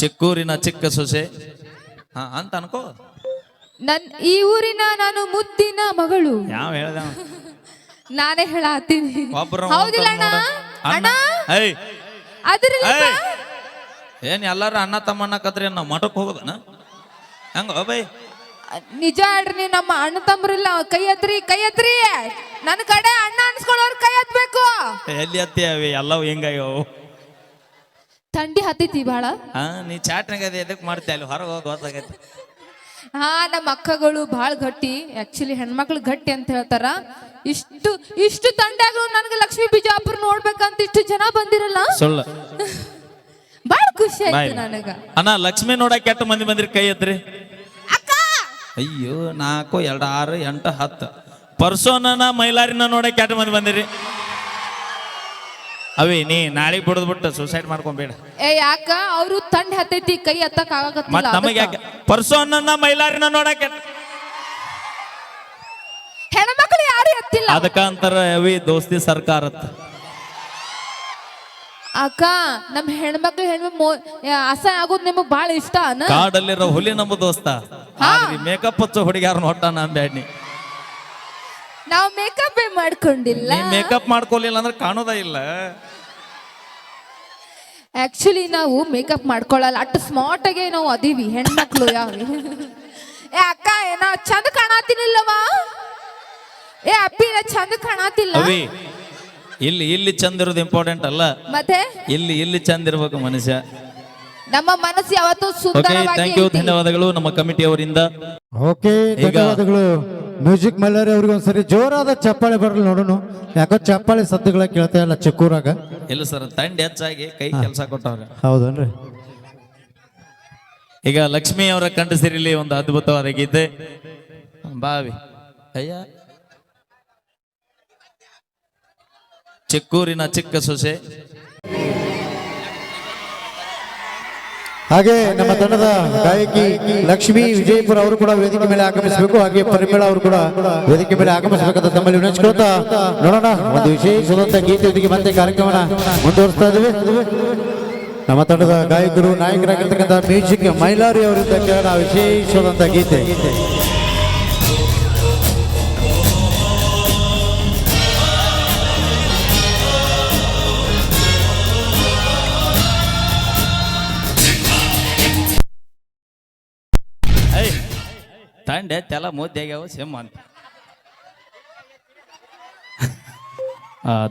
ಚಿಕ್ಕೂರಿನ ಚಿಕ್ಕ ಸೊಸೆ. ಹಾ ಅಂತ ಅನ್ಕೋ. ನನ್ ಈ ಊರಿನ ನಾನು ಮುದ್ದಿನ ಮಗಳು. ಯಾವ ಹೇಳ್ದ ನಾನೇ ಹೇಳತ್ತೀನಿ ಒಬ್ರು ಹೌದಿಲ್ಲ ಅಣ್ಣ? ಅಣ್ಣ. ಏಯ್. ಅದ್ರಲ್ಲ ಏಯ್. ಏನ್ ಎಲ್ಲಾರ ಅಣ್ಣ ತಮ್ಮಣ್ಣ ಕದ್ರಿ ನಾವು ಮಠಕ್ ಹೋಗೋದನ? ಹೆಂಗ ಬೈ. ನಿಜ ಹೇಳ್ರಿ ನೀವು ನಮ್ಮ ಅಣ್ಣ ತಮ್ಮರಿಲ್ಲ ಕೈ ಹತ್ರಿ ಕೈ ಹತ್ರಿ ನನ್ನ ಕಡೆ ಅಣ್ಣ ಅನ್ಸ್ಕೊಳ್ಳೋರ್ ಕೈ ಹತ್ಬೇಕು ಎಲ್ಲಿ ಹತ್ತಿ ಅವಿ? ಎಲ್ಲವೂ ಹಿಂಗಾಗ್ಯಾವು. ಥಂಡಿ ಹತ್ತೈತಿ ಬಹಳ ಹಾ ನೀ ಚಾಟ್ನಾಗ ಅದೇ ಎದಕ್ ಮಾಡ್ತೀಯ ಅಲ್ಲಿ ಹೊರಗೆ ಹೋಗಿ ಗೊತ್ತಾಗೈತಿ. ಹಾ ನಮ್ಮ ಅಕ್ಕಗಳು ಬಹಳ ಗಟ್ಟಿ. ಆಕ್ಚುಲಿ ಹೆಣ್ಮಕ್ಳು ಗಟ್ಟಿ ಅಂತ ಹೇಳ್ತಾರ. ಇಷ್ಟು ಇಷ್ಟು ತಂಡಾಗ್ಲು ನನಗೆ ಲಕ್ಷ್ಮೀ ಬಿಜಾಪುರ ನೋಡ್ಬೇಕಂತ ಇಷ್ಟು ಜನ ಬಂದಿರಲ್ಲ? ಸುಳ್ಳು. ಬಹಳ ಖುಷಿ ಆಯ್ತು ನನಗ. ಅಣ್ಣ ಲಕ್ಷ್ಮಿ ನೋಡಕ್ ಎಷ್ಟು ಮಂದಿ ಬಂದಿರಿ ಕೈ ಎತ್ತ್ರಿ ಅಕ್ಕ! ಅಯ್ಯೋ ನಾಲ್ಕು ಎರಡು ಆರು ಎಂಟು ಹತ್ತು. ಪರ್ಸೋನನ ಮೈಲಾರಿನ ನೋಡಕ್ ಎಷ್ಟು ಮಂದಿ ಬಂದಿರಿ. ಅವಿ ನೀ ನಾಳೆ ಬಿಡದ್ಬಿಟ್ಟು ಸೂಸೈಡ್ ಮಾಡ್ಕೊಂಬೇಡ. ಏ ಯಾಕ? ಅವರು ತಂಡ ಹತ್ತೈತಿ ಕೈ ಹತ್ತಕ್ ಮತ್ ಆಗಕತ್ತಿಲ್ಲ ನಮಗೆ ಯಾಕೆ? ಪರ್ಸೋನನ್ನ ಮೈಲಾರಿನ ನೋಡಕ್ಕೆ. ಹೆಣ್ಮಕ್ಳು ಯಾರು ಎತ್ತಿಲ್ಲ? ಅದಕ್ಕ ಅಂತಾರ ಅವಿ ದೋಸ್ತಿ ಸರ್ಕಾರ ಅಕ್ಕ ನಮ್ ಹೆಣ್ಮಕ್ಳು ಹೆಣ್ಮಕ್ ಅಸಹ್ಯ ಆಗೋದು ನಿಮಗ್ ಬಹಳ ಇಷ್ಟ ಅನ್ನ ಕಾಡಲ್ಲಿರೋ ಹುಲಿ ನಮ್ಮ ದೋಸ್ತ. ಮೇಕಪ್ ಹಚ್ಚೋ ಹುಡುಗ್ಯಾರ ನೋಟ ನಾನ್ ಬ್ಯಾಡ್ನಿ. ನಾವು ಮೇಕಪ್ ಮಾಡ್ಕೊಂಡಿಲ್ಲ. ಮೇಕಪ್ ಮಾಡ್ಕೊಳ್ಳಿಲ್ಲ ಅಂದ್ರೆ ಕಾಣೋದ ಇಲ್ಲ. ಆಕ್ಚುಲಿ ನಾವು ಮೇಕಪ್ ಮಾಡ್ಕೊಳ್ಳಲ್ಲ ಅಷ್ಟು ಸ್ಮಾರ್ಟ್ ಆಗಿ ನಾವು ಅದೀವಿ. ಹೆಣ್ಮಕ್ಳು ಯಾವ ಏ ಅಕ್ಕ ನಾ ಚಂದ ಕಾಣತಿನಿಲ್ಲವಾ? ಏ ಅಪ್ಪಿ ನಾ ಚಂದ ಕಾಣತಿಲ್ಲ. ಅವಿ ಇಲ್ಲಿ ಇಲ್ಲಿ ಚಂದ ಇರೋದು ಇಂಪಾರ್ಟೆಂಟ್ ಅಲ್ಲ. ಮತ್ತೆ? ಇಲ್ಲಿ ಇಲ್ಲಿ ಚಂದ ಇರ್ಬೇಕು ಮನುಷ್ಯ. ನಮ್ಮ ಮನಸ್ಸು ಯಾವತ್ತೂ ಓಕೆ ಸುಂದರವಾಗಿ ಥ್ಯಾಂಕ್ ಯು ಧನ್ಯವಾದಗಳು ನಮ್ಮ ಕಮಿಟಿ ಅವರಿಂದ. ಓಕೆ ಧನ್ಯವಾದಗಳು. ಮ್ಯೂಸಿಕ್ ಮಲ್ಲರಿ ಅವ್ರಿಗೆ ಒಂದ್ಸರಿ ಜೋರಾದ ಚಪ್ಪಾಳೆ ಬರಲಿ ನೋಡೋಣ ಯಾಕೋ ಚಪ್ಪಾಳೆ ಸದ್ದುಗಳ ಕೇಳ್ತಾ ಇಲ್ಲ ಚಿಕ್ಕೂರಾಗ. ಇಲ್ಲ ಸರ್ ತಂಡ ಹೆಚ್ಚಾಗಿ ಕೈ ಕೆಲಸ ಕೊಟ್ಟವ್ರೆ. ಹೌದನ್ರಿ? ಈಗ ಲಕ್ಷ್ಮಿ ಅವರ ಕಂಠ ಸಿರಿಲಿ ಒಂದು ಅದ್ಭುತವಾದ ಗೀತೆ. ಬಾವಿ. ಅಯ್ಯ. ಚಿಕ್ಕೂರಿನ ಚಿಕ್ಕ ಸೊಸೆ. ಹಾಗೆ ನಮ್ಮ ತಂಡದ ಗಾಯಕಿ ಲಕ್ಷ್ಮಿ ವಿಜಯಪುರ ಅವರು ಕೂಡ ವೇದಿಕೆ ಮೇಲೆ ಆಗಮಿಸಬೇಕು. ಹಾಗೆ ಪರಿಮಳ ಅವರು ಕೂಡ ವೇದಿಕೆ ಮೇಲೆ ಆಗಮಿಸಬೇಕಂತ ತಮ್ಮಲ್ಲಿ ವಿನಂತಿಸ್ಕೊಳ್ತಾ ನೋಡೋಣ. ಒಂದು ವಿಶೇಷವಾದಂತಹ ಗೀತೆಯೊಂದಿಗೆ ಮತ್ತೆ ಕಾರ್ಯಕ್ರಮನ ಮುಂದುವರಿಸ್ತಾ ಇದ್ದೇವೆ. ನಮ್ಮ ತಂಡದ ಗಾಯಕರು ನಾಯಕರಾಗಿರ್ತಕ್ಕಂಥ ಮ್ಯೂಸಿಕ್ ಮೈಲಾರಿ ಅವರಿಂದ ಕೇಳೋಣ ವಿಶೇಷವಾದಂತಹ ಗೀತೆ. ತಂಡ ತೆಲ ಮೋದ್ಯಾಗ್ಯಾವ ಸಿಮ್ ಅಂತ.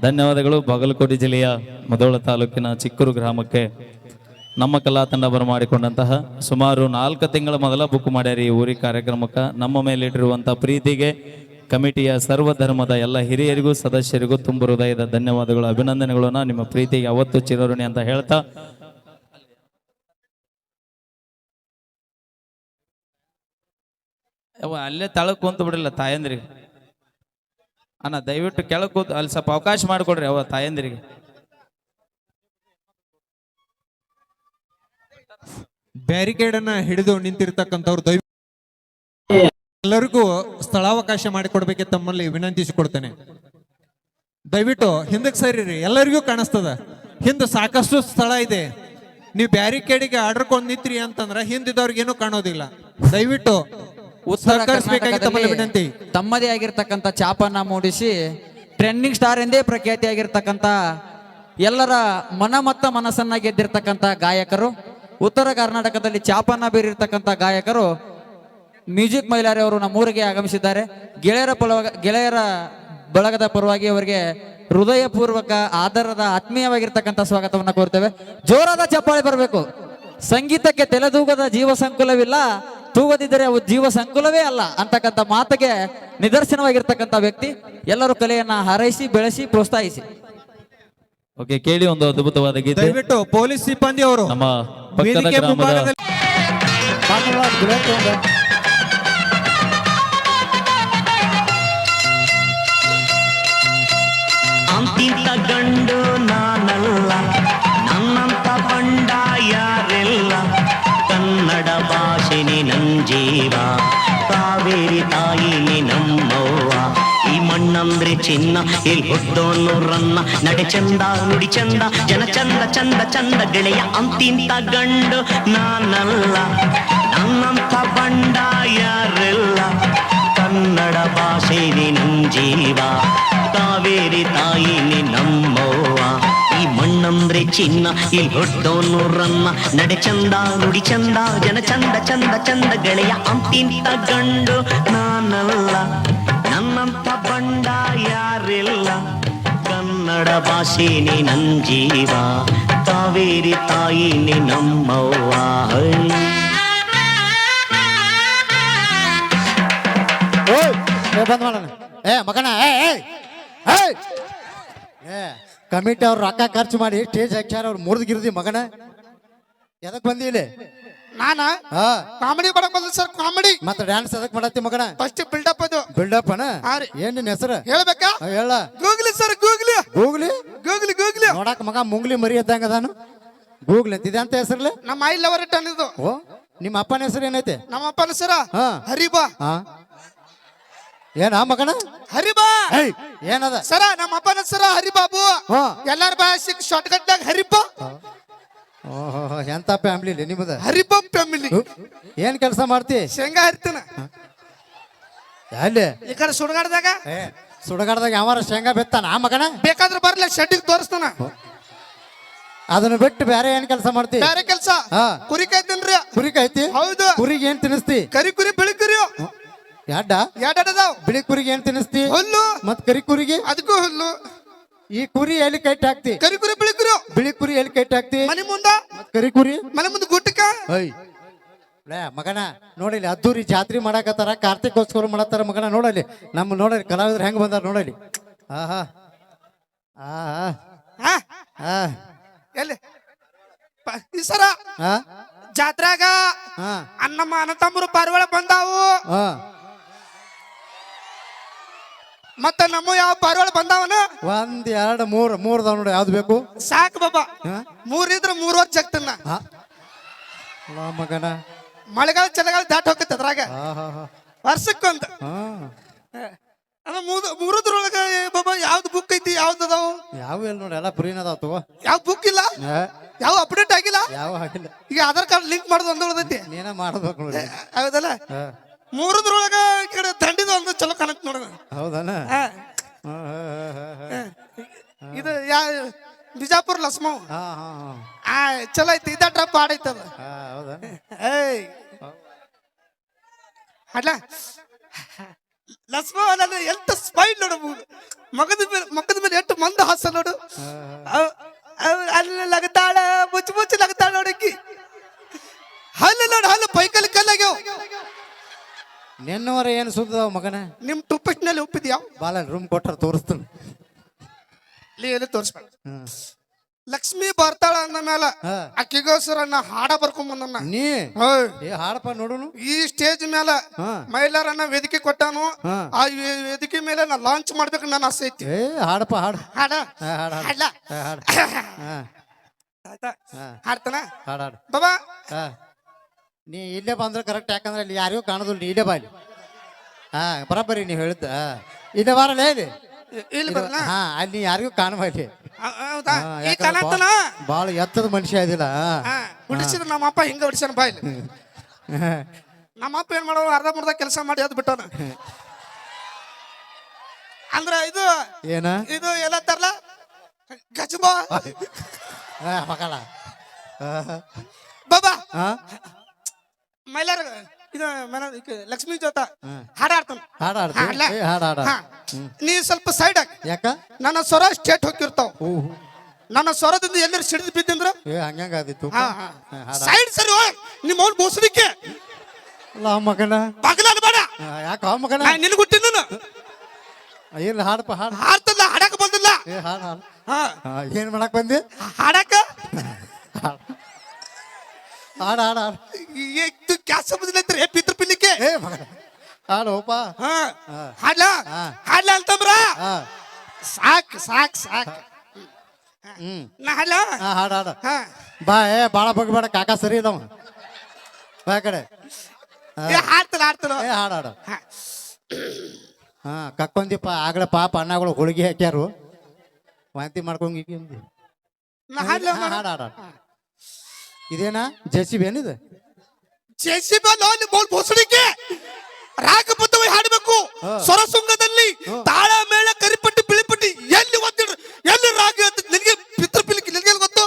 ಧನ್ಯವಾದಗಳು ಬಾಗಲಕೋಟೆ ಜಿಲ್ಲೆಯ ಮದೋಳ ತಾಲೂಕಿನ ಚಿಕ್ಕೂರು ಗ್ರಾಮಕ್ಕೆ. ನಮ್ಮ ಕಲಾ ತಂಡ ಬರಮಾಡಿಕೊಂಡಂತಹ ಸುಮಾರು ನಾಲ್ಕು ತಿಂಗಳ ಮೊದಲ ಬುಕ್ ಮಾಡ್ಯಾರ ಈ ಊರಿ ಕಾರ್ಯಕ್ರಮಕ್ಕೆ. ನಮ್ಮ ಮೇಲಿಟ್ಟಿರುವಂಥ ಪ್ರೀತಿಗೆ ಕಮಿಟಿಯ ಸರ್ವ ಧರ್ಮದ ಎಲ್ಲ ಹಿರಿಯರಿಗೂ ಸದಸ್ಯರಿಗೂ ತುಂಬ ಹೃದಯದ ಧನ್ಯವಾದಗಳು ಅಭಿನಂದನೆಗಳನ್ನ ನಿಮ್ಮ ಪ್ರೀತಿಗೆ ಅವತ್ತು ಚಿರಋಣಿ ಅಂತ ಹೇಳ್ತಾ ಅವ ಅಲ್ಲೇ ತಳಕ್ ಕುಂತ ಬಿಡಲ್ಲ ತಾಯಂದ್ರಿಗೆ. ಅಣ್ಣ, ದಯವಿಟ್ಟು ಕೆಳಕ್ ಕೂತ್, ಅಲ್ಲಿ ಸ್ವಲ್ಪ ಅವಕಾಶ ಮಾಡಿಕೊಡ್ರಿ ಅವ ತಾಯಂದ್ರಿಗೆ. ಬ್ಯಾರಿಕೇಡ್ ಅನ್ನ ಹಿಡಿದು ನಿಂತಿರ್ತಕ್ಕಂಥವ್ರು ದಯವಿಟ್ಟು ಎಲ್ಲರಿಗೂ ಸ್ಥಳಾವಕಾಶ ಮಾಡಿಕೊಡ್ಬೇಕೆ ತಮ್ಮಲ್ಲಿ ವಿನಂತಿಸಿಕೊಡ್ತೇನೆ. ದಯವಿಟ್ಟು ಹಿಂದಕ್ಕೆ ಸರಿರಿ, ಎಲ್ಲರಿಗೂ ಕಾಣಿಸ್ತದ. ಹಿಂದೆ ಸಾಕಷ್ಟು ಸ್ಥಳ ಇದೆ. ನೀವು ಬ್ಯಾರಿಕೇಡಿಗೆ ಆರ್ಡರ್ ನಿಂತ್ರಿ ಅಂತಂದ್ರ ಹಿಂದಿದವ್ರಿಗೆ ಏನು ಕಾಣೋದಿಲ್ಲ. ದಯವಿಟ್ಟು ಉತ್ತರ ಸಹಕರಿಸಬೇಕಾಗಿ ತಮ್ಮಲ್ಲಿ ವಿನಂತಿ ಕರ್ನಾಟಕದಲ್ಲಿ ತಮ್ಮದೇ ಆಗಿರ್ತಕ್ಕಂಥ ಚಾಪನ್ನ ಮೂಡಿಸಿ ಟ್ರೆಂಡಿಂಗ್ ಸ್ಟಾರ್ ಎಂದೇ ಪ್ರಖ್ಯಾತಿಯಾಗಿರ್ತಕ್ಕಂಥ ಎಲ್ಲರ ಮನ ಮತ್ತ ಮನಸ್ಸನ್ನ ಗೆದ್ದಿರ್ತಕ್ಕಂಥ ಗಾಯಕರು ಉತ್ತರ ಕರ್ನಾಟಕದಲ್ಲಿ ಚಾಪನ್ನ ಬೀರಿರ್ತಕ್ಕಂಥ ಗಾಯಕರು ಮ್ಯೂಸಿಕ್ ಮೈಲಾರಿ ಅವರು ನಮ್ಮೂರಿಗೆ ಆಗಮಿಸಿದ್ದಾರೆ. ಗೆಳೆಯರ ಪರವಾಗ ಗೆಳೆಯರ ಬಳಗದ ಪರವಾಗಿ ಅವರಿಗೆ ಹೃದಯಪೂರ್ವಕ ಆಧಾರದ ಆತ್ಮೀಯವಾಗಿರ್ತಕ್ಕಂಥ ಸ್ವಾಗತವನ್ನು ಕೋರ್ತೇವೆ. ಜೋರಾದ ಚಪ್ಪಾಳೆ ಬರಬೇಕು. ಸಂಗೀತಕ್ಕೆ ತಲೆದೂಗದ ಜೀವ ಸಂಕುಲವಿಲ್ಲ. ತೂಗದಿದ್ದರೆ ಅವು ಜೀವ ಸಂಕುಲವೇ ಅಲ್ಲ ಅಂತಕ್ಕಂಥ ಮಾತಿಗೆ ನಿದರ್ಶನವಾಗಿರ್ತಕ್ಕಂಥ ವ್ಯಕ್ತಿ ಎಲ್ಲರೂ ಕಲೆಯನ್ನ ಹಾರೈಸಿ ಬೆಳೆಸಿ ಪ್ರೋತ್ಸಾಹಿಸಿ. ಓಕೆ ಕೇಳಿ ಒಂದು ಅದ್ಭುತವಾದ ಗೀತೆ. ದಯವಿಟ್ಟು ಪೊಲೀಸ್ ಸಿಬ್ಬಂದಿ ಅವರು ನಮ್ಮ ಪಕ್ಕದ ವೇದಿಕೆ ಗ್ರಾಮದ ಮುಂಭಾಗದಲ್ಲಿ ಅಂತಿಂತ ಗಂಡು ಮಣ್ಣಂದ್ರೆ ಇಲ್ಲಿ ಹುಟ್ಟೋನು ರನ್ನ. ನಡೆ ಚಂದ, ನುಡಿ ಚಂದ, ಜನ ಚಂದ ಚಂದ ಚಂದ, ಗೆಳೆಯ ಅಂತಿಂತ ಗಂಡು. ನಾನಲ್ಲ ನನ್ನಂತ ಬಂಡ ಯಾರೆಲ್ಲ ಕನ್ನಡ ಭಾಷೆ ನಿನ್ನ ಜೀವ. ಕಾವೇರಿ ತಾಯಿ ನಮ್ಮವ್ವ ಈ ಮಣ್ಣಂದ್ರೆ ಚಿನ್ನ ಇಲ್ಲಿ ಹೊಟ್ಟೋನು ರನ್ನ. ನಡೆ ಚಂದ, ನುಡಿ ಚಂದ, ಜನ ಚಂದ ಚಂದ ಚಂದ, ಗೆಳೆಯ ಅಂತಿಂತ ಗಂಡು. ನಾನಲ್ಲ. ನನ್ನಂತ ಬಂಡ ಯಾರಿಲ್ಲ? ಕನ್ನಡ ಭಾಷೆನಿ ನನ್ ಜೀವ. ಕಾವೇರಿ ತಾಯಿ ನೀ ನಮ್ಮವ್ವ ಬಂದ್ ಮಾಡೋಣ. ಏ, ಮಗನ, ಏ ಏ ಕಮಿಟಿ ಅವ್ರು ರೊಕ್ಕ ಖರ್ಚು ಮಾಡಿ, ಸ್ಟೇಜ್ ಹಾಕ್ಯಾರ ಅವ್ರು ಮುರಿದು ಗಿರ್ದಿ ಮಗನ. ಎದಕ್ಕೆ ಬಂದಿ ಇಲ್ಲಿ? ನಾನ? ಹಾ. ಕಾಮಿಡಿ ಮಾಡಕ್ ಬಂದ ಸರ್ ಕಾಮಿಡಿ. ಮತ್ತೆ ಡ್ಯಾನ್ಸ್ ಅದಕ್ಕೆ ಮಾಡತ್ತಿ ಮಗನ? ಫಸ್ಟ್ ಬಿಲ್ಡ್ ಅಪ್ ಅದು. ಬಿಲ್ಡಪ್ ಅನ. ಏನ್ ನಿನ್ ಹೆಸರು? ಹೇಳ್ಬೇಕಾ? ಹೇಳ. Googly sir googly googly googly googly ನೋಡಕ್ ಮಗ ಮುಂಗ್ಲಿ ಮರಿ ಇದ್ದಂಗ ಅದಾನು. ಗೂಗ್ಲಿ ಅಂತ ಇದೆ ಅಂತ ಹೆಸರ್ಲಿ ನಮ್ಮ ಐ ಲವರ್ ರಿಟರ್ನ್ ಇದು ಓ ನಿಮ್ಮ ಅಪ್ಪನ ಹೆಸರು ಏನೈತೆ? ನಮ್ಮ ಅಪ್ಪನ ಸರ ಹಾ. ಹರಿಬಾ. ಹಾ. ಏನ ಮಗನ? ಹರಿಬಾ. ಏನದ? ಸರ ನಮ್ಮ ಅಪ್ಪನ ಸರ ಹರಿಬಾಬು. ಎಲ್ಲಾರ ಎಲ್ಲಾರ ಸಿಕ್ ಶಾರ್ಟ್ ಕಟ್ನಾಗ ಹರಿಬಾ. ಓಹೋ ಎಂತ ಇಲ್ಲ ನಿಮ್ದು? ಹರಿಬಾಬ್ ಫ್ಯಾಮಿಲಿ ಏನ್ ಕೆಲಸ ಮಾಡ್ತಿ? ಶೇಂಗಾ ಹರಿತನ. ಈ ಕಡೆ ಸುಡಗಾಡ್ದಾಗ? ಏ ಸುಡಗಾಡ್ದಾಗ ಯಾವಾರ ಶೇಂಗಾ ಬೆತ್ತಾನ? ಆ ಮಗನ? ಬೇಕಾದ್ರೆ ಬರ್ಲಿ ಶೆಡ್ಡಿಗೆ ತೋರಿಸ್ತಾನ. ಅದನ್ನ ಬಿಟ್ಟು ಬೇರೆ ಏನ್ ಕೆಲಸ ಮಾಡ್ತಿ? ಬೇರೆ ಕೆಲಸ? ಹಾ. ಕುರಿ ಕಾಯ್ತೇನ್ರಿ. ಕುರಿ ಕಾಯ್ತಿ? ಹೌದು. ಕುರಿಗೆ ಏನ್ ತಿನ್ನಿಸ್ತಿ? ಕರಿ ಕುರಿ ಬಿಳಿ ಕುರಿ ಯಾಡ್ಡ? ಎರಡದಾವ್ ಬಿಳಿ ಕುರಿಗೆ ಏನ್ ತಿನ್ನಿಸ್ತಿ? ಹುಲ್ಲು. ಮತ್ ಕರಿ ಕುರಿಗೆ? ಅದಕ್ಕೂ ಹುಲ್ಲು. ಈ ಕುರಿ ಎಲ್ಲಿ ಕೈಟ್ ಹಾಕ್ತಿ? ಕರಿ ಕುರಿ ಬಿಳಿ ಕುರಿ ಬಿಳಿ ಕುರಿ ಎಲ್ಲಿ ಕೈಟ್ ಹಾಕ್ತಿ? ಮನೆ ಮುಂದ. ಕರಿ ಕುರಿ? ಮನೆ ಮುಂದೆ ಗುಟ್ಟಕ ಐ ಲೇ ಮಗನ ನೋಡಲಿ ಅದ್ದೂರಿ ಜಾತ್ರೆ ಮಾಡಾಕತ್ತಾರ ಕಾರ್ತಿಕೋಸ್ಕರ ಮಾಡತ್ತಾರ ಮಗನ ನೋಡಲಿ ನಮ್ಮ ನೋಡಲಿ ಕಲಾವಿದ್ರು ಹೆಂಗ್ ಬಂದಾರ ನೋಡಲಿ ಆಹಾ. ಆಹಾ. ಹಾ ಹಾ ಎಲ್ಲಿ? ಪ- ಈ ಸರ? ಆ? ಜಾತ್ರೆಗ ಹಾ ಅಣ್ಣಮ್ಮ ಅಣ್ಣ ತಮ್ಮರು ಪಾರಿವಾಳ ಬಂದಾವು. ಹಾ ಮತ್ತ ನಮ್ಮ ಯಾವ ಪಾರಿವಾಳ ಬಂದಾವನ? ಒಂದ್ ಎರಡ್ ಮೂರ್ ಮೂರ್ ಅದಾವ ನೋಡಿ ಯಾವ್ದು ಬೇಕು? ಸಾಕ್ ಬಾಬಾ. ಮೂರ್ ಇದ್ರೆ ಮೂರ್ ವರ್ಷ ಜಗ್ತನ್ನ ಮಗನ. ಮಳೆಗಾಲ ಚಳಿಗಾಲ ದಾಟ್ ಹೋಗತ್ತೆ ಅದ್ರಾಗ. ವರ್ಷಕ್ಕೊಂದ್. ಮೂರದ್ರೊಳಗ ಬಾಬಾ ಯಾವ್ದು ಬುಕ್ ಐತಿ ಯಾವ್ದು ಅದಾವು? ಯಾವ ಇಲ್ಲ ನೋಡಿ ಎಲ್ಲ ಪ್ರೀನ್ ಅದಾವ ತಗೋ. ಯಾವ ಬುಕ್ ಇಲ್ಲ? ಯಾವ ಅಪ್ಡೇಟ್ ಆಗಿಲ್ಲ? ಯಾವ ಆಗಿಲ್ಲ. ಈಗ ಆಧಾರ್ ಕಾರ್ಡ್ ಲಿಂಕ್ ಮಾಡೋದು ಒಂದು ಉಳ್ದೈತಿ. ನೀನ ಮಾಡ್ಬೇಕು ನೋಡಿ. ಹೌದಲ್ಲ. ಮೂರದ್ರೊಳಗ ಈ ಕಡೆ ದಂಡಿದ ಒಂದು ಚಲೋ ಕಾಣತ್ ನೋಡ. ಹೌದಾನ. ಇದು ಯಾ ಬಿಜಾಪುರ ಲಸ್ಮವ್ ಆ ಚಲೋ ಐತಿ ಇದ ಟ್ರಪ್ ಆಡೈತಿ ಅದು. ಹಾ ಹೌದಾ ಏಯ್. ಅಲ್ಲ ಲಸ್ಮವ್ ಅಲ್ಲ ಎಂತ ಸ್ಪೈಡ್ ನೋಡು ಮಗದ ಮೇಲೆ ಮಗದ ಮೇಲೆ ಎಷ್ಟು ಮಂದ ಹಾಸ ನೋಡು. ಅಲ್ಲಿ ಲಗತಾಳ ಮುಚ್ಚು ಮುಚ್ಚು ಲಗತಾಳ ನೋಡಕ್ಕಿ ಹಲ್ಲು ನೋಡು ಹಲ್ಲು ಪೈಕಲ್ಲಿ ಕಲ್ಲಾಗ್ಯಾವ. ನಿನ್ನವರ ಏನು ಸುದ್ದವ ಮಗನ ನಿಮ್ ಟೂಪಿಸ್ಟ್ನಲ್ಲಿ ಉಪ್ಪಿದ್ಯಾವ ಬಾಲ ರೂಮ್ ಕೊಟ್ರ ತೋರಿಸ್ತಾನೆ ಇಲ್ಲಿ ಎಲ್ಲಿ ತೋರಿಸ್ಬೇಡ ಲಕ್ಷ್ಮಿ ಬರ್ತಾಳ ಅಂದ ಮೇಲ ಹಾ. ಅಕ್ಕಿಗೋಸ್ಕರ ನಾ ಹಾಡ ಬರ್ಕೊಂಡ್ ಬಂದನ್ನ ನೀ ಹೋಯ್. ಏ ಹಾಡಪ್ಪ ನೋಡುನು ಈ ಸ್ಟೇಜ್ ಮೇಲೆ ಹಾ. ಮಹಿಳೆಯರನ್ನ ವೇದಿಕೆ ಕೊಟ್ಟಾನು ಹಾ. ಆ ವೇ- ವೇದಿಕೆ ಮೇಲೆ ನಾ ಲಾಂಚ್ ಮಾಡ್ಬೇಕು ನನ್ನ ಆಸೆ ಐತಿ ಏ ಹಾಡಪ್ಪ ಹಾಡು ಹಾಡ ಹಾ, ಹಾಡ್ ಹಾಡ್. ಹಾಡ್ಲ ಹಾ, ಹಾಡು ಹಾ ಆಯ್ತಾ ಹಾ ಹಾಡ್ತಾನ ಹಾಡ್ ಹಾಡು ಬಾಬಾ ಹಾ ನೀ ಇಲ್ಲೇ ಬಂದ್ರೆ ಕರೆಕ್ಟ್ ಯಾಕಂದ್ರೆ ಇಲ್ಲಿ ಯಾರಿಗೂ ಕಾಣೋದಿಲ್ಲ ನೀ ಇಲ್ಲೇ ಬಾ ಇಲ್ಲಿ. ಹಾ ಬರಬ್ಬರಿ ನೀವು ಹೇಳಿದ್ದ ಇಲ್ಲೇ ಬಾರಲ್ಲ ಇಲ್ಲಿ ಇಲ್ಲಿ ಬರಲ್ಲ? ಹಾ ಅಲ್ಲಿ ಯಾರಿಗೂ ಕಾಣಬ ಇಲ್ಲಿ. ಹೌದಾ? ಈ ಬಾಳ ಎತ್ತದ ಮನುಷ್ಯ ಇದಿಲ್ಲ ಹಾ. ಹುಟ್ಟಿಸಿದ್ರ ನಮ್ಮ ಅಪ್ಪ ಹಿಂಗ ಬಾ ಇಲ್ಲಿ. ನಮ್ಮ ಅಪ್ಪ ಏನ್ ಮಾಡೋ ಅರ್ಧ ಮುರ್ಧ ಕೆಲಸ ಮಾಡಿ ಅದು ಬಿಟ್ಟವನ. ಅಂದ್ರ ಇದು ಏನ? ಇದು ಎಲ್ಲ ತರಲ? ಗಜಮ ಮಕ್ಕಳ ಬಾಬಾ ಹಾ? ಮೈಲಾರ ಇದು ಮನ ಇಕ- ಲಕ್ಷ್ಮೀ ಜೋತ ಹಾಡ ಆಡ್ತಾನ ಹಾಡ್ ಹಾಡ್ತಿ? ಹಾಡ್ಲ? ಏ, ಹಾಡ್ ಹಾಡ್ ಹಾಡ್. ಹಾ. ನೀ ಸ್ವಲ್ಪ ಸೈಡ್ ಹಾಕ್. ಯಾಕ? ನನ್ನ ಸ್ವರ ಸ್ಟೇಟ್ ಹೋಗಿರ್ತಾವ ಓಹ್ ನನ್ನ ಸ್ವರದಿಂದ ಎಲ್ಲರೂ ಸಿಡಿದು ಬಿದ್ದಂದ್ರ ಏ ಹಂಗಂಗ ಆದಿತ್ತು. ಹಾ ಹಾ. ಹಾ, ಹಾಡ ಸೈಡ್ ಸರಿ ಹೋಗ್ ನಿಮ್ಮ ಅವ್ನು ಬೋಸಲಿಕ್ಕೆ ಅಲ್ಲ ಮಗನ? ಬಾಗಿಲಲ್ಲಿ ಬೇಡ. ಆ, ಯಾಕ ಆ ಮಗನ? ನಾ ನಿನಗೆ ಹುಟ್ಟಿನ ಇಲ್ಲ ಹಾಡಪ್ಪ ಹಾಡ್. ಹಾಡ್ತಲ್ಲ ಹಾಡಕ್ ಬಂದಿಲ್ಲ. ಏ ಹಾಡ್ ಹಾಡ್. ಹಾ. ಹಾ, ಏನ್ ಮಾಡಕ್ ಬಂದಿ? ಹಾಡಕ ಹಾಡು. ಹಾಡ್ ಹಾಡ್ ಹಾಡ್. ಕ್ಯಾಸ ಬಂದಿಲ್ಲ ಪಿತೃ ಹೇ ಏ ಮಗನ ಹಾಡೋಪ ಹಾ. ಹಾಡ್ಲ. ಹಾಡ್ಲ ಅಂತಂದ್ರ ಸಾಕ್ ಸಾಕ್ ಸಾಕ್. ಹ್ಮ್. ನಾ ಹಾಡ್ಲ? ಹಾ ಹಾಡ್ ಹಾಡ. ಹಾ. ಬಾ ಏ ಬಾಳ ಬಗ್ಬೇಡ ಕಾಕ ಸರಿ ಇದಾವ. ಬಾ ಆ ಕಡೆ. ಹಾ. ಏ ಹಾಡ್ತಲ್ಲ ಹಾಡ್ತಲ್ಲ. ಏ ಹಾಡ್ ಹಾಡ. ಹಾ. ಕಕ್ಕೊಂದಿಪ್ಪ ಆಗ್ಲ ಪಾಪ ಅಣ್ಣಗಳು ಹೋಳಿಗೆ ಹಾಕ್ಯಾರು. ವಾಂತಿ ಹಾ, ಹಾಡ್ ಹಾಡ್. ಇದೇನಾ? ಜೆಸಿಬಿ ಏನಿದೆ? ಜೆಸಿಬಿ ಭೋಸಡಿಕೆ ರಾಗಬದ್ಧವಾಗಿ ಹಾಡಬೇಕು. ಹಾ. ಸ್ವರಸುಂಗದಲ್ಲಿ ತಾಳ ಮೇಳ ಕರಿಪಟ್ಟಿ ಬಿಳಿಪಟ್ಟಿ ಎಲ್ಲಿ ಒತ್ತಿಡ್ರು ಎಲ್ಲಿ ರಾಗ ನಿನಗೆ ಪಿತೃ ಪಿಲಿಕೆ ನಿನಗೆ ಗೊತ್ತು.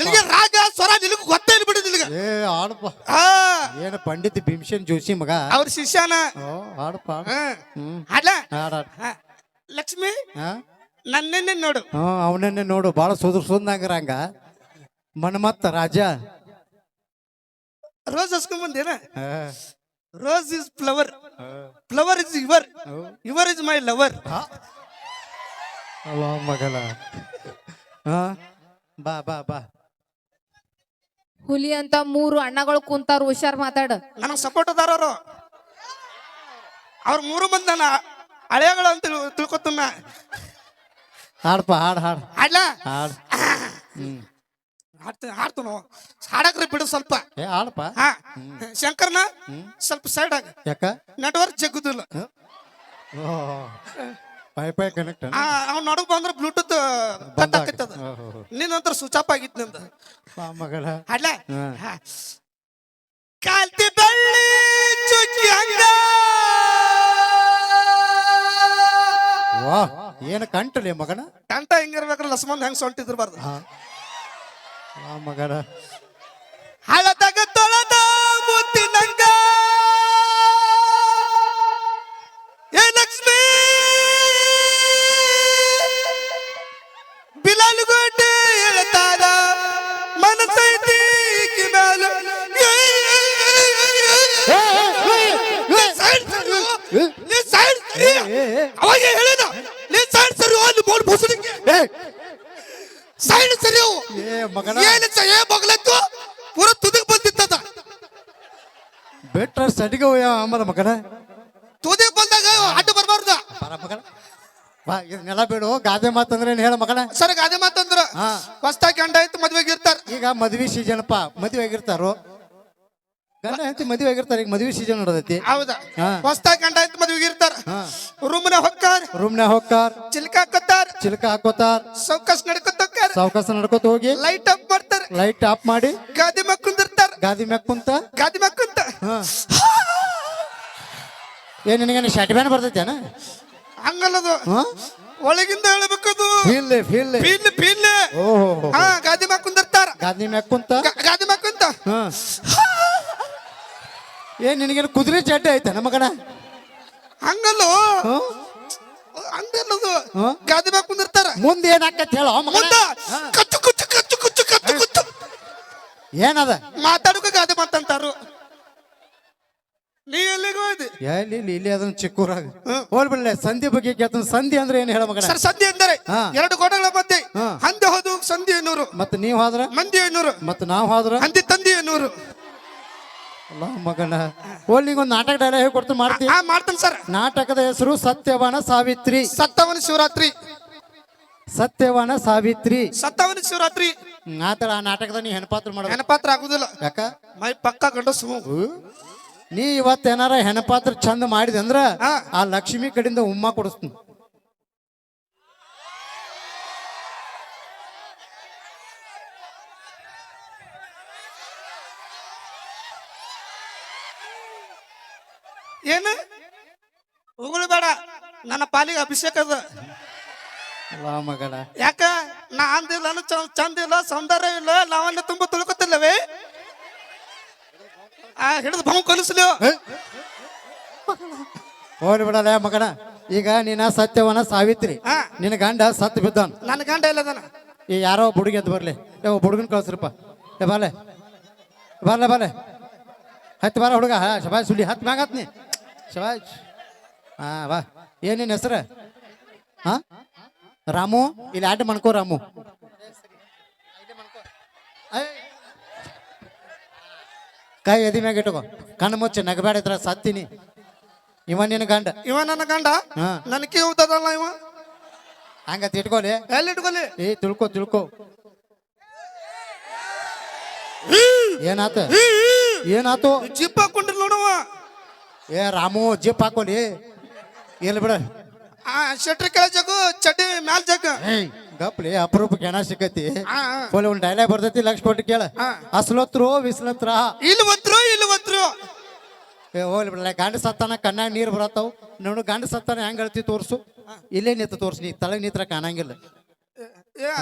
ನಿನಗೆ ರಾಗ ಸ್ವರ ನಿನಗೆ ಗೊತ್ತೇ ಇಲ್ಲ ಬಿಡು ನಿನಗೆ. ಏ ಆಡಪ್ಪ ಆ ಏನು ಪಂಡಿತ್ ಭೀಮಸೇನ್ ಜೋಶಿ ಮಗ? ಅವ್ರ ಶಿಷ್ಯನ. ಆಡಪ್ಪ ಹಾಡ್ಲ. ಲಕ್ಷ್ಮಿ ಹಾ. ನನ್ನೆನ್ನೆ ನೋಡು. ಅವನನ್ನೇ ನೋಡು. ಬಹಳ ಸುದ್ರ ಸುಂದಂಗ್ರಂಗ ಮನ್ಮತ್ತ ರಾಜ. ರೋಸ್ ಹಸ್ಕೊಂಡ್ ಬಂದೇನ? ಹಾ, rose is flower. Flower is your your is my lover ಅಲ್ಲ ಮಗಲ ಹಾ. ಬಾ ಬಾ ಬಾ. ಹುಲಿ ಅಂತ ಮೂರು ಅಣ್ಣಗಳು ಕುಂತಾರ ಹುಷಾರ್ ಮಾತಾಡ. ನನಗೆ ಸಪೋರ್ಟ್ ಅದಾರ ಅವರು ಅವ್ರ ಮೂರು ಮಂದಿ ನನ್ನ ಹಳೆಯಗಳು ಅಂತ ತಿಳ್- ತಿಳ್ಕೊತನ್ನ ಹಾಡಪ್ಪ ಹಾಡ್ ಹಾಡ್. ಹಾಡ್ಲಾ? ಹಾಡ್. ಹ್ಮ್. ಹಾಡ್ತೀನಿ? ಹಾಡ್ತು ಹಾಡಕ್ರಿ ಬಿಡು ಸ್ವಲ್ಪ. ಏ ಹಾಡಪ್ಪ. ಹಾ ಶಂಕರ್ನ ಸ್ವಲ್ಪ ಸೈಡ್ ಆಗ. ಯಾಕ? ನೆಟ್ವರ್ಕ್ ಜಗ್ಗುದಿಲ್ಲ. ಓ ಪೈ ಕನೆಕ್ಟ್ ಅವ್ನ ನಡುಗ್ ಬಂದ್ರೆ ಬ್ಲೂಟೂತ್ ಕಟ್ ಹೋ. ನಿನ್ನಂತರ ಸ್ವಿಚ್ ಆಫ್ ಆಗಿತ್ತು ನಿಂದ. ಮಗಳ. ಹಾಡ್ಲ. ಕಾಲ್ತಿ ಬೆಳ್ಳಿ ಚುಕ್ಕಿ ಹಂಗ. ವಾ ಏನು ಕಂಟಲಿ ಮಗನ? ಕಂಟ ಹೆಂಗಿರ್ಬೇಕ್ರ ಲಸ್ಮಂದ್ ಹೆಂಗ್ ಸೊಂಟಿದ್ರಬಾರ್ದು ಮಗನ ಹಳದಾಗ ತೊಳೆದ ಮುತ್ತಿನಂಗ ಏ ಲಕ್ಷ್ಮಿ ಬಿಲಾಲುಗೋಟೆ ಹೇಳ್ತಾರ ಮನಸೈತಿ ಈಕಿ ಮ್ಯಾಲ ಏ, ಏ, ಏ, ಏ, ನೀ side ಸರಿ ಹೋ. ನೀ side ಸರಿ. ಅವಾಗ ಹೇಳಿದ ನೀನ್ ಸೈಡ್ ಸರಿ ಅಲ್ಲಿ ಬೋರ್ಡ್ ಬಸಡಿಗೆ ಏ ಸೈಡ್ ಸರಿ ಹೋ. ಏ ಮಗನ. ಏನು ಸ- ಏ ಬಗ್ಲತ್ತು ಪೂರ ತುದಿಗ್ ಬಂದಿತ್ತದ. ಬಿಟ್ರ ಸಡಿಗೆ ಹೋಯ ಆಮದ ಮಗನ. ತುದಿಗ್ ಬಂದಾಗ ಅಡ್ಡ ಬರಬಾರ್ದ? ಬರ ಮಗನ. ಬಾ ಇದನ್ನೆಲ್ಲ ಬಿಡು ಗಾದೆ ಮಾತಂದ್ರೆ ಏನ್ ಹೇಳ ಮಗನ? ಸರ್ ಗಾದೆ ಮಾತಂದ್ರ ಹಾ. ಹೊಸ್ತಾಗಿ ಗಂಡ ಆಯ್ತು ಮದ್ವೆಗೆ ಇರ್ತಾರ. ಈಗ ಮದ್ವೆ ಸೀಸನ್ಪ ಮದ್ವೆ ಆಗಿರ್ತಾರೋ ಗಂಡ ಹೆಂಡತಿ ಮದ್ವೆ ಆಗಿರ್ತಾರೆ ಈಗ ಮದುವೆ ಸೀಸನ್ ನಡೆದೈತಿ. ಹೌದಾ? ಹಾ. ಹೊಸ್ತಾಗಿ ಗಂಡ ಆಯ್ತು ಮದುವೆಗೆ ಇರ್ತಾರ. ಹಾ. ರೂಮ್ನ ಹೊಕ್ಕಾರ. ರೂಮ್ನ್ಯಾಗ ಹೋಗ್ತಾರ ಚಿಲ್ಕ ಹಾಕೋತಾರ ಚಿಲಕ ಹಾಕೋತಾರ ಸೌಕಸ್ ನಡ್ಕೊತ ಸಾವಕಾಶ ನಡ್ಕೋತ ಹೋಗಿ ಲೈಟ್ ಆಫ್ ಮಾಡ್ತಾರ. ಲೈಟ್ ಆಫ್ ಮಾಡಿ ಗಾದಿ ಮ್ಯಾಗ ಕುಂದಿರ್ತಾರ. ಗಾದಿ ಮ್ಯಾಗ ಕುಂತ ಗಾದಿ ಮ್ಯಾಗ ಕುಂತ. ಹಾ. ಏನ್ ನಿನಗೇನು ಶರ್ಟ್ ಬ್ಯಾನ್ ಬರ್ತೈತೇನ ಹಂಗಲ್ಲದು. ಹಾ? ಒಳಗಿಂದ ಹೇಳ್ಬೇಕದು ಫೀಲ್ ಫೀಲ್ ಪೀಲ್ ಪೀಲ್ ಓಹೋ. ಹಾ ಗಾದಿ ಮ್ಯಾಗ ಕುಂದಿರ್ತಾರ. ಗಾದಿ ಮ್ಯಾಗ ಕುಂತ ಗಾ- ಗಾದಿ ಮ್ಯಾಗ ಕುಂತ. ಹಾ. ಏನ್ ನಿನಗೇನು ಕುದುರೆ ಚಡ್ಡೆ ಐತೆ ಮಗನ ಹಂಗಲ್ಲೋ? ಹಂಗಲ್ಲು ಹಂಗಲ್ಲದು? ಗಾದಿ ಮ್ಯಾಗ ಕುಂದಿರ್ತಾರ. ಮುಂದೆ ಏನಾಕತ್ ಹೇಳ ಮುಂದ? ಕಚ್ಚು ಕುಚ್ಚು ಕಚ್ಚು ಕುಚ್ಚು ಕಚ್ಚು ಕುಚ್ಚು. ಏನದ? ಮಾತಾಡೋಕೆ ಗಾದೆ ಮಾತಂತಾರು ನೀ ಎಲ್ಲಿಗೆ ಹೋಯ್ದಿ ಎಲ್ಲಿ ಇಲ್ಲಿ ಇಲ್ಲಿ ಅದನ್ನ ಚಿಕ್ಕೂರಾಗ ಹೋಲ್ಬಿಡ್ಲೆ ಸಂಧಿ ಬಗ್ಗೆ ಕೇಳ್ತಾನ. ಸಂಧಿ ಅಂದ್ರೆ ಏನ್ ಹೇಳ ಮಗನ ಸರ್ ಸಂಧಿ ಅಂದ್ರೆ ಎರಡು ಗೋಡೆಗಳ ಮಧ್ಯೆ. ಹಂದಿ ಹೋದು ಸಂಧಿ ಎನ್ನೂರು. ಮತ್ತೆ ನೀವ್ ಹೋದ್ರ? ಮಂದಿ ಎನ್ನೂರು. ಮತ್ತೆ ನಾವ್ ಹಾದ್ರ? ಹಂದಿ ತಂದಿ ಎನ್ನೂರು. ಮಗನ. ಒಂದು ನಾಟಕ ಡೈಲಾಗ್ ಹೇಳಿ ಕೊಡ್ತು ಮಾಡ್ತೀನಿ ಆ ಮಾಡ್ತಾನೆ ಸರ್. ನಾಟಕದ ಹೆಸರು ಸತ್ಯವಾನ ಸಾವಿತ್ರಿ. ಸತ್ತವನ ಶಿವರಾತ್ರಿ. ಸತ್ಯವಾನ ಸಾವಿತ್ರಿ. ಸತ್ತವನ ಶಿವರಾತ್ರಿ. ಆತರ ಆ ನಾಟಕದ ನೀ ಹೆಣಪಾತ್ರ ಮಾಡ ನೆನಪಾತ್ರ ಆಗುದಿಲ್ಲ. ಯಾಕ? ಮೈ ಪಕ್ಕ ಗಂಡ ಸುಮು ನೀ ಇವತ್ತೇನಾರ ಹೆಣಪಾತ್ರ ಚಂದ ಮಾಡಿದೆ ಅಂದ್ರ. ಆ ಲಕ್ಷ್ಮಿ ಕಡೆಯಿಂದ ಉಮ್ಮ ಕೊಡಿಸ್ತೀನಿ. ಏನು? ಉಗುಳು ಬೇಡ. ನನ್ನ ಪಾಲಿಗೆ ಅಭಿಷೇಕ ಅದ. ಅಲ್ಲ ಯಾಕ? ನಾ ಅಂದಿಲ್ಲ ಚಂದ ಇಲ್ಲ ಸೌಂದರ್ಯ ಇಲ್ಲ ಲಾವಣ್ಯ ತುಂಬ ತುಳುಕುತ್ತಿಲ್ಲವೇ? ಆ ಹಿಡಿದು ಬಹು ಕಲಿಸ್ಲಿ. ಹೋಗ್ಲಿ ಬಿಡಲ್ಲ ಮಗನ ಈಗ ನೀನ ಸತ್ಯವನ ಸಾವಿತ್ರಿ. ನಿನ್ನ ಗಂಡ ಸತ್ತು ಬಿದ್ದಾನ. ನನ್ನ ಗಂಡ ಇಲ್ಲದನ ಈ ಯಾರೋ ಬುಡುಗಿ ಹುಡುಗಿ ಎದ್ದು ಬರ್ಲಿ. ಯಾವ ಬುಡುಗನ್ ಹುಡುಗನ್ ಕಳ್ಸ್ರಪ್ಪ. ಏ ಬಾಲೆ. ಬಾಲೆ ಬಾಲೆ. ಹತ್ತು ಬಾರ ಹುಡುಗ. ಹಾ ಶಬಾಯ್ ಸುಳ್ಳಿ. ಹತ್ತು ಮ್ಯಾಗ ಶಬಾಯ್ ಹಾ ಬಾ ಏನೇನು ಹೆಸರು? ಹಾ ರಾಮು? ಇಲ್ಲಿ ಆಟ ಮಾಡ್ಕೋ ರಾಮು. ಕೈ ಎದಿ ಮ್ಯಾಗ ಇಟ್ಕೋ. ಕಣ್ಣು ಮುಚ್ಚಿ ನಗಬೇಡ ಇದ್ರ ಸತ್ತೀನಿ. ಇವ ನಿನ್ನ ಗಂಡ. ಇವ ನನ್ನ ಗಂಡ? ಹಾ. ನನಗೆ ಹೋದಲ್ಲ ಇವ? ಹಂಗತ್ ಇಟ್ಕೋಲಿ. ಎಲ್ಲಿ ಇಟ್ಕೊಲಿ? ಏ ತಿಳ್ಕೊ ತಿಳ್ಕೊ. ಏನಾತ? ಏನಾತು? ಜಿಪ್ಪ ಹಾಕೊಂಡಿಲ್ಲ ನೋಡವ ಏ ರಾಮು ಜಿಪ್ ಹಾಕೋಲಿ ಎಲ್ಲಿ ಬಿಡ. ಆ ಶೆಟ್ರ್ ಕೆಳ ಜಗು ಚಡ್ಡಿ ಮ್ಯಾಲ್ ಜಗ್ಗು. ಗಪ್ಲಿ ಅಪರೂಪ ಕೆಣ ಸಿಕ್ಕತಿ. ಆ. ಒಂದು ಡೈಲಾಗ್ ಬರ್ತೈತಿ ಲಕ್ಷ ಕೊಟ್ಟು ಕೇಳ. ಅಸ್ಲತ್ರು ವಿಸ್ಲತ್ರ. ಇಲ್ಲಿ ಒತ್ರು ಇಲ್ಲಿ ಒತ್ರು ಏ ಹೋಗ್ಲಿ ಬಿಡಲ್ಲ ಗಂಡ ಸತ್ತಾನ ಕಣ್ಣಾಗ ನೀರು ಬರತ್ತವು. ನೋಡು ಗಂಡ ಸತ್ತಾನ ಹೆಂಗ್ ಹೇಳ್ತಿ ತೋರ್ಸು. ಇಲ್ಲೇ ನಿಂತ ತೋರ್ಸು ನೀ ತಳಗೆ ನಿಂತ್ರ ಕಾಣಂಗಿಲ್ಲ. ಏ,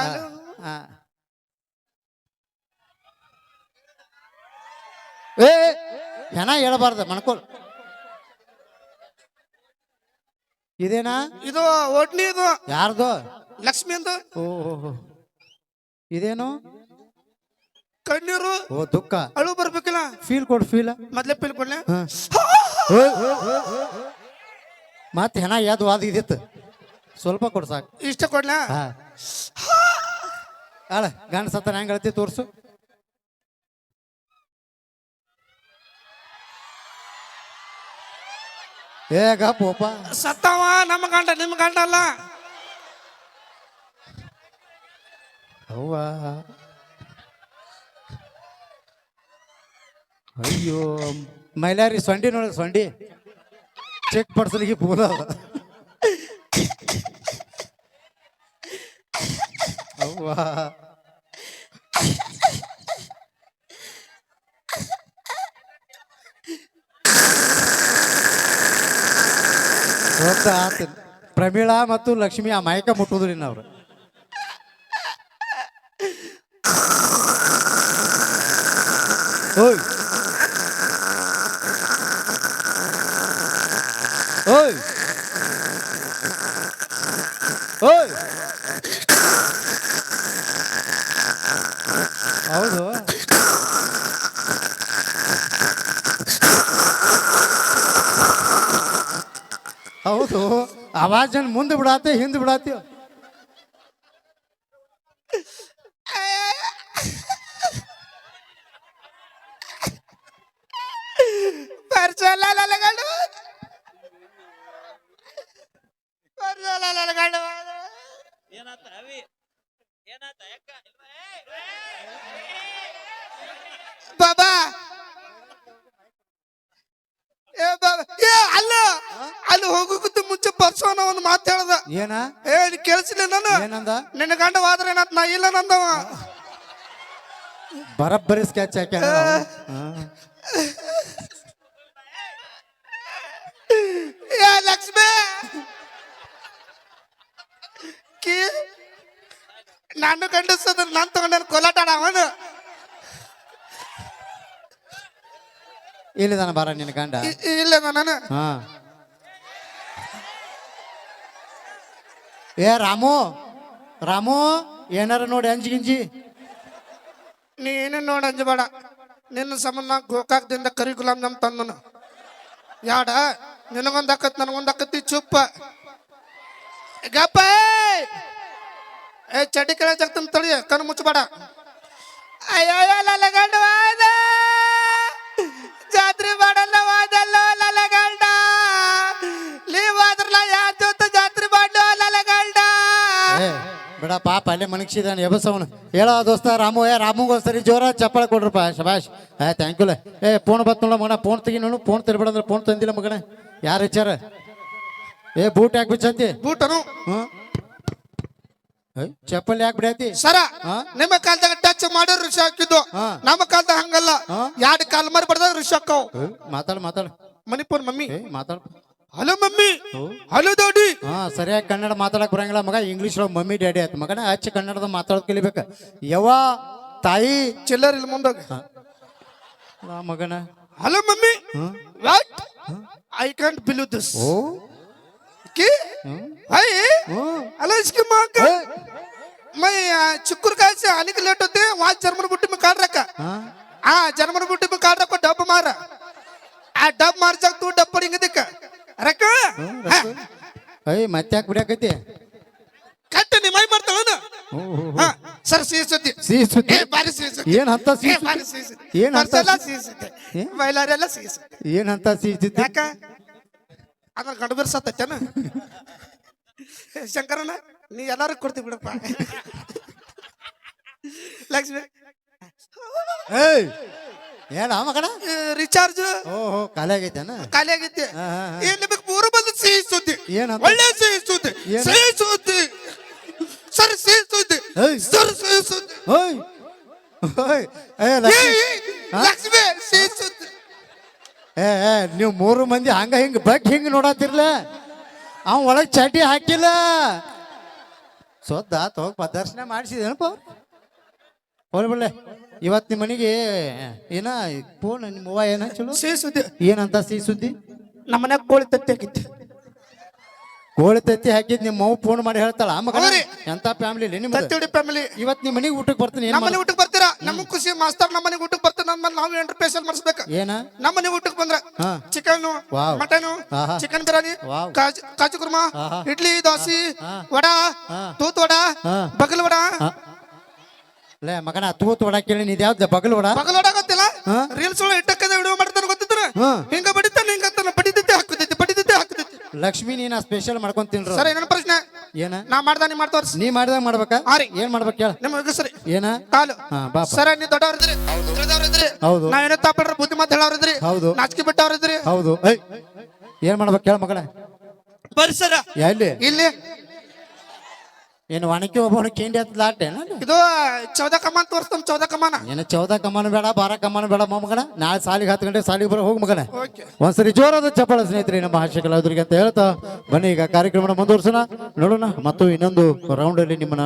ಅದು ಆ. ಏ ಹೆಣ ಹೇಳಬಾರ್ದ ಮಣ್ಕೋಲ್. ಇದೇನಾ? ಇದು ಓಟ್ಲಿ ಇದು. ಯಾರ್ದು? ಲಕ್ಷ್ಮಿ ಅಂತ. ಓ ಇದೇನು? ಕಣ್ಣೀರು. ಓ ದುಃಖ. ಅಳು ಬರ್ಬೇಕಿಲ್ಲ. ಫೀಲ್ ಕೊಡ್ ಫೀಲ್ ಮೊದ್ಲೇ ಫೀಲ್ ಕೊಡ್ಲ? ಮತ್ತೆ ಹೆಣ ಯಾವ್ದು ವಾದ ಇದಿತ್ತು? ಸ್ವಲ್ಪ ಕೊಡ್ಸಾಕ ಸಾಕು. ಇಷ್ಟ ಕೊಡ್ಲೆ? ಹಾ. ಅಳ ಗಂಡ ಸತ್ತನ ಹೆಂಗ್ ಹೇಳ್ತಿ ತೋರ್ಸು. ಏ ಪೋಪ ಸತ್ತವ ನಮ್ಮ ಗಂಡ ನಿಮ್ಮ ಗಂಡ ಅಲ್ಲ. ಅವ್ವ. ಅಯ್ಯೋ ಮೈಲಾರಿ ಸೊಂಡಿ ನೋಡ ಸೊಂಡಿ. ಚೆಕ್ ಪಡ್ಸಲಿಕ್ಕೆ ಪೂಲ ಅವ್ವ. ದೊಡ್ಡ ಆತ ಪ್ರಮೀಳಾ ಮತ್ತು ಲಕ್ಷ್ಮಿ ಆ ಮಯಕ ಮುಟ್ಟುದ್ರಿ ಅವ್ರು. ಓಯ್ ಓಯ್ ಹೌದು ಹೌದು. ಆವಾಜನ್ ಮುಂದೆ ಬಿಡಾತೆ ಹಿಂದೆ ಬಿಡಾತಿ ಪರ್ಸಲ್ಲ ಲಲಗಂಡು ಪರ್ಸಲ್ಲ ಲಲಗಂಡು ಬಾಬಾ ಏ ಬಾಬಾ ಏ ಅಲ್ಲ ಅಲ್ಲಿ ಹೋಗೋಕ್ಕಿಂತ ಮುಂಚೆ ಪರ್ಸೋನ ಒಂದು ಮಾತು ಹೇಳ್ದ ಏನ ಏ ನೀ ಕೇಳಿಸಿಲ್ಲ ನಾನು ಏನಂದ? ನಿನ್ನ ಗಂಡ ಹೋದ್ರೆ ಏನಾತ್? ನಾ ಇಲ್ಲ ನಂದವ ಬರಬ್ಬರಿ ಸ್ಕೆಚ್ ಹಾಕ. ಏ ಲಕ್ಷ್ಮಿ! ಕಿ ನಾನು ಗಂಡಸದ್ರ ನಾನು ತಗೊಂಡ ಕೋಲಾಟಾಡ ಅವನು? ಇಲ್ಲದ ಬರ ನಿನ್ನ ಗಂಡ. ಇಲ್ಲ ನಾನು ಹಾ. ಏ ರಾಮು! ರಾಮು, ಏನಾರ ನೋಡಿ ಅಂಜಿ ಗಿಂಜಿ. ನೀನು ನೋಡಿ ಅಂಜಬೇಡ ನಿನ್ನ ಸಂಬಂಧ ಗೋಕಾಕದಿಂದ ಕರಿ ಗುಲಾಬ್ ಜಾಮ್ ತಂದನು. ಯಾಡ? ನಿನಗೊಂದು ಅಕ್ಕತ್ ನನಗೊಂದು ಅಕ್ಕತ್ತಿ ಚುಪ್ಪ. ಗಪ್ಪ ಏ, ಚಡ್ಡಿ ಕೆಳ ಜಗ್ತನ್ ತಳಿ ಕಣ್ಣು ಮುಚ್ಚಬೇಡ. ಅಯ್ಯೋ ಲಲಗಂಡ ವಾದ ಜಾತ್ರೆ ಮಾಡಲ್ಲ ಬಿಡ ಪಾಪ ಅಲ್ಲೇ ಮನಕ್ಷಿದಾನೆ ಎಬಸವನು. ಹೇಳ ದೋಸ್ತ ರಾಮು ಏ ರಾಮುಗೋಸ್ಕರ ಜೋರ ಚಪ್ಪಳ ಕೊಡ್ರಪ್ಪ ಶಬಾಷ್. ಏ ಥ್ಯಾಂಕ್ ಯು ಏ ಫೋನ್ ಬತ್ ನೋಡ ಮಗನ ಫೋನ್ ತೆಗಿನೋನು ಫೋನ್ ಅಂದ್ರೆ ಫೋನ್ ತಂದಿಲ್ಲ ಮಗನ. ಯಾರು ಹಚ್ಚಾರ ಏ ಬೂಟ್ ಯಾಕೆ ಬಿಚ್ಚಂತಿ? ಬೂಟನು. ಹ್ಞೂ ಚಪ್ಪಲ್ ಯಾಕೆ ಬಿಡೈತಿ? ಸರ? ನಿಮ್ಮ ಕಾಲದಾಗ ಟಚ್ ಮಾಡೋರು ಋಷಿ ಹಾಕಿದ್ದು. ನಮ್ಮ ಕಾಲದಾಗ ಹಂಗಲ್ಲ? ಎರಡು ಕಾಲ್ ಮಾರಿ ಬಡ್ದಾಗ ಋಷಿ ಹಾಕವು ಮಾತಾಡ ಮಾತಾಡು. ಮಣಿಪುರ್ ಮಮ್ಮಿ. ಮಾತಾಡು. Hello mummy. ಹಲೋ ಡ್ಯಾಡಿ ಹಾ ಸರಿಯಾಗಿ ಕನ್ನಡ ಮಾತಾಡಕ್ ಬರಂಗಿಲ್ಲ ಮಗ. ಇಂಗ್ಲಿಷ್ ಒಳಗೆ ಮಮ್ಮಿ ಡ್ಯಾಡಿ ಆಯ್ತು. ಮಗನ ಹಚ್ಚ ಕನ್ನಡದ ಮಾತಾಡೋದ್ ಕಲಿಬೇಕ. ಯವ ತಾಯಿ. ಚಿಲ್ಲರ್ ಇಲ್ಲ ಮುಂದಾಗ. ಆ ಮಗನ. Hello mummy. I can't believe this O Ki? I hello ಇಸ್ಕಿ ಮಾಕ. ಮೈ ಚಿಕ್ಕೂರ್ ಕಾಯಿಸಿ ಅನಿಕ್ ಲೇಟ್ ಹೋತೆ ವಾ ಜರ್ಮನ್ ಬುಟ್ಟಿ ಮೇ ಆ ಜರ್ಮನ್ ಬುಟ್ಟಿ ಮೇ ಕಾಡ್ರಕ ಡಬ್ ಮಾರ. ಆ ಡಬ್ ಮಾರ್ಜಕ್ ತೂ ಡಬ್ ಪಡಿಂಗದಕ್ಕ ರಕ್ಕ? ಅಯ್ಯ ಮತ್ತೆ ಯಾಕೆ ಬಿಡಾಕೈತಿ ಕತ್ತೆ ನಿಮ್ಮ ಮೈ ಮಾಡ್ತಾವನ ಸರ್ ಸೀಸುತ್ತಿ ಸೀಸುತ್ತಿ ಬಾರಿ ಸೀಸುತ್ತಿ ಏನ್ ಹಂತ ಸೀಸುತ್ತಿ ಬಾರಿ ಸೀಸುತ್ತಿ ಏನ್ ಹಂತ ಸೀಸುತ್ತಿ ಬೈಲಾರೆಲ್ಲ ಸೀಸುತ್ತಿ ಏನ್ ಹಂತ ಸೀಸುತ್ತಿ ಯಾಕ? ಅದ್ರ ಗಂಡಬರ್ ಸತ್ತೇನ ಶಂಕರನ ನೀ ಎಲ್ಲಾರು ಕೊಡ್ತಿ ಬಿಡಪ್ಪ. ಲಕ್ಷ್ಮಿ ಏಯ್! ಏನ ಮಗನ? ರಿಚಾರ್ಜ್? ಓಹೋ ಖಾಲಿ ಆಗೈತೇನ? ಖಾಲಿ ಆಗೈತಿ. ಏನ್ ನಿಮಗೆ ಮೂರು ಬಂದು ಸಿಹಿ ಸುದ್ದಿ? ಏನಂತ? ಒಳ್ಳೆ ಸಿಹಿ ಸುದ್ದಿ. ಏನು? ಸಿಹಿ ಸುದ್ದಿ. ಸರ್ ಸಿಹಿ ಸುದ್ದಿ. ಏಯ್. ಸರ್ ಸಿಹಿ ಸುದ್ದಿ. ಓಯ್! ಓಯ್! ಏ ಏ, ಲಕ್ಷ್ಮಿ ಏ, ಲಕ್ಷ್ಮಿ ಸಿಹಿ ಸುದ್ದಿ. ಏ ಏ, ನೀವು ಮೂರು ಮಂದಿ ಹಂಗ ಹಿಂಗ ಬಗ್ ಹಿಂಗ ನೋಡತ್ತಿರ್ಲ ಅವ ಒಳಗ್ ಚಟಿ ಹಾಕಿಲ್ಲ. ಸೊದ್ದ ತಗೋಗ್ ಪ್ರದರ್ಶನ ಮಾಡಿಸಿದೇನಪ್ಪ ಬಿಡ್ಲೆ ಇವತ್ ನಿಮ್ಮ ಮನೆಗೆ ಏನ ಫೋನ್ ನಿಮ್ಮ ಅವ್ವ ಏನ ಚಲೋ ಸಿಹಿ ಸುದ್ದಿ ಏನಂತ ಸಿಹಿ ಸುದ್ದಿ ನಮ್ಮ ಮನ್ಯಾಗ ಕೋಳಿ ತತ್ತಿ ಹಾಕಿತ್ತು ಕೋಳಿ ತತ್ತಿ ಹಾಕಿದ್ ನಿಮ್ಮ ಅವ್ವ ಫೋನ್ ಮಾಡಿ ಹೇಳ್ತಾಳ ಹೌದ್ರಿ. ಎಂತ ಫ್ಯಾಮಿಲಿ ನಿಮ್ದು ತತ್ತಿಡಿ ಫ್ಯಾಮಿಲಿ ಇವತ್ ನಿಮ್ಮ ಮನೆಗೆ ಊಟಕ್ಕೆ ಬರ್ತೀನಿ ಏನ್ ನಮ್ಮ ಮನೆ ಮಾಡ್- ಊಟಕ್ಕೆ ಬರ್ತೀರಾ ನಮಗ್ ಖುಷಿ ಮಾಸ್ತರ್ ನಮ್ಮ ಮನೆಗೆ ಊಟಕ್ಕೆ ಬರ್ತಾರೆ ನಮ್ಮ ನಾವು ಎಂಟು ಸ್ಪೆಷಲ್ ಮಾಡಿಸ್ಬೇಕು ಏನ ನಮ್ಮ ಮನೆ ಊಟಕ್ಕೆ ಬಂದ್ರ ಹಾ. Chicken wow. ಮಟನ್ ಆಹಾ. Chicken biryani wow. ಕಾಜು ಕಾಜು ಕುರ್ಮಾ ಆಹಾ. ಇಡ್ಲಿ ದೋಸೆ ಹಾ. ವಡಾ ಹಾ. ತೂತ್ ವಡಾ ಹಾ. ಬಗಲ್ ವಡಾ. ಲೇ ಮಗನ ತೂತ್ ಕೇಳಿ ನೀದ್ ಯಾವ್ದು ಬಗಲ್ ಒಡ? ಬಗಲ್ ವಡಾ ಗೊತ್ತಿಲ್ಲ? ಹಾ. ರೀಲ್ಸ್ ಒಳಗೆ ಇಟ್ಟಕ್ಕದ ವಿಡಿಯೋ ಮಾಡ್ತಾನೆ ಗೊತ್ತಿದ್ರ? ಹಾ. ಹಿಂಗ ಬಡಿತಾನೆ ಹಿಂಗ ಅಂತಾನೆ ಬಡಿದಿದ್ದೆ ಹಾಕುದೈತಿ ಬಡಿದಿದ್ದೆ ಹಾಕುದೈತಿ. ಲಕ್ಷ್ಮಿ ನೀನ ಸ್ಪೆಷಲ್ ಮಾಡ್ಕೊಂಡ್ ತಿನ್ರ. ಸರ್ ಏನು ಪ್ರಶ್ನೆ. ಏನ? ನಾ ಮಾಡ್ದ ನೀ ಮಾಡ್ತವ್ರಿ ನೀ ಮಾಡ್ದಾಗ ಮಾಡ್ಬೇಕಾ? ಹಾ ರೀ. ಏನ್ ಮಾಡ್ಬೇಕು ಹೇಳ ನಿಮ್ಮ ಸರಿ. ಏನ? ಕಾಲು. ಹಾ, ಬಾಪ. ಸರ ನೀ ದೊಡ್ಡವ್ರಿದ್ರಿ ತಿಳಿದವ್ರಿದ್ರಿ ಹೌದು. ನಾವೇನೋ ತಾಪಡ್ರ ಬುದ್ಧಿ ಮಾತು ಹೇಳವ್ರಿದ್ರಿ ಹೌದು. ನಾಚಿಕೆ ಬಿಟ್ಟವ್ರಿದ್ರಿ ಹೌದು. ಐ ಏನ್ ಮಾಡ್ಬೇಕು ಹೇಳ ಮಗನ ಪರಿಸರ ಸರ. ಎಲ್ಲಿ? ಇಲ್ಲಿ. ಏನು ಒಣಕಿ ಒಬ್ಬನ ಕೇಂಡಿ ಲಾಟೆ ಇದು ಚೌದ ಕಮಾನ್ ತೋರಿಸ್ತಾನ ಚೌದ ಕಮಾನ. ಏನ ಚೌದ ಕಮಾನ ಬೇಡ ಬಾರ ಕಮಾನ ಬೇಡ ಮಗನ. ನಾಳೆ ಸಾಲಿಗೆ ಹತ್ತು ಗಂಟೆ ಸಾಲಿಗೆ ಬರೋ ಹೋಗಿ ಮಗನ. ಒಂದ್ಸರಿ ಜೋರಾದ ಚಪ್ಪಳ ಸ್ನೇಹಿತರೆ ನಮ್ಮ ಹಾಸ್ಯ ಕಲಾವಿದರಿಗೆ ಅಂತ ಹೇಳ್ತಾ ಬನ್ನಿ ಈಗ ಕಾರ್ಯಕ್ರಮನ ಮುಂದುವರ್ಸೋಣ. ನೋಡೋಣ ಮತ್ತು ಇನ್ನೊಂದು ರೌಂಡ್ ಅಲ್ಲಿ ನಿಮ್ಮನ್ನ